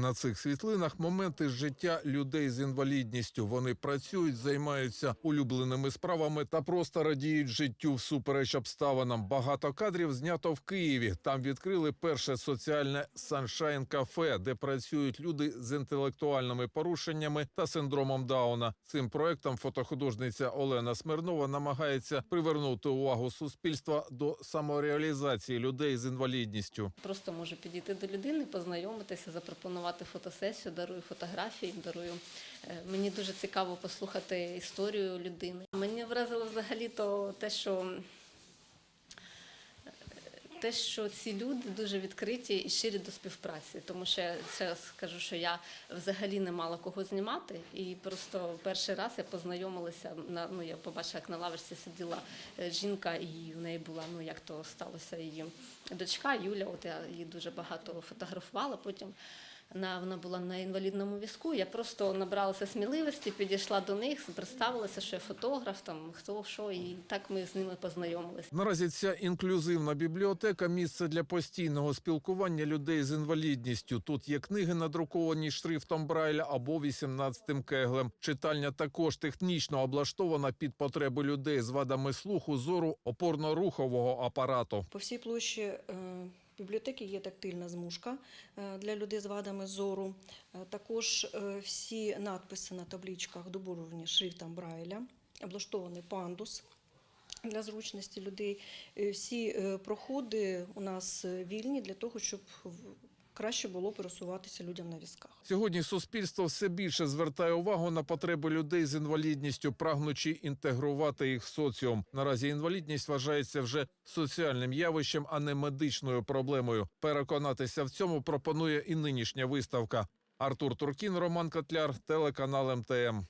На цих світлинах моменти життя людей з інвалідністю. Вони працюють, займаються улюбленими справами та просто радіють життю всупереч обставинам. Багато кадрів знято в Києві. Там відкрили перше соціальне саншайн кафе, де працюють люди з інтелектуальними порушеннями та синдромом Дауна. Цим проектом фотохудожниця Олена Смирнова намагається привернути увагу суспільства до самореалізації людей з інвалідністю. Просто можу підійти до людини, познайомитися, запропонувати фотосесію, дарую фотографії, дарую. Е, Мені дуже цікаво послухати історію людини. Мені вразило взагалі то те, що. Те, що ці люди дуже відкриті і щирі до співпраці, тому що я скажу, що я взагалі не мала кого знімати, і просто перший раз я познайомилася на ну я побачила, як на лавочці сиділа е, жінка, і в неї була ну як то сталося її дочка Юля. От я її дуже багато фотографувала. Потім на вона була на інвалідному візку. Я просто набралася сміливості, підійшла до них, представилася, що я фотограф, там хто що, і так ми з ними познайомилися. Наразі ця інклюзивна бібліотека місце для постійного спілкування людей з інвалідністю. Тут є книги, надруковані шрифтом Брайля або 18-тим кеглем. Читальня також технічно облаштована під потреби людей з вадами слуху, зору, опорно-рухового апарату. По всій площі е, бібліотеки є тактильна змушка е, для людей з вадами зору. Е, Також е, всі надписи на табличках добуровані шрифтом Брайля, облаштований пандус. Для зручності людей всі проходи у нас вільні для того, щоб краще було пересуватися людям на візках. Сьогодні суспільство все більше звертає увагу на потреби людей з інвалідністю, прагнучи інтегрувати їх в соціум. Наразі інвалідність вважається вже соціальним явищем, а не медичною проблемою. Переконатися в цьому пропонує і нинішня виставка. Артур Туркін, Роман Котляр, телеканал МТМ.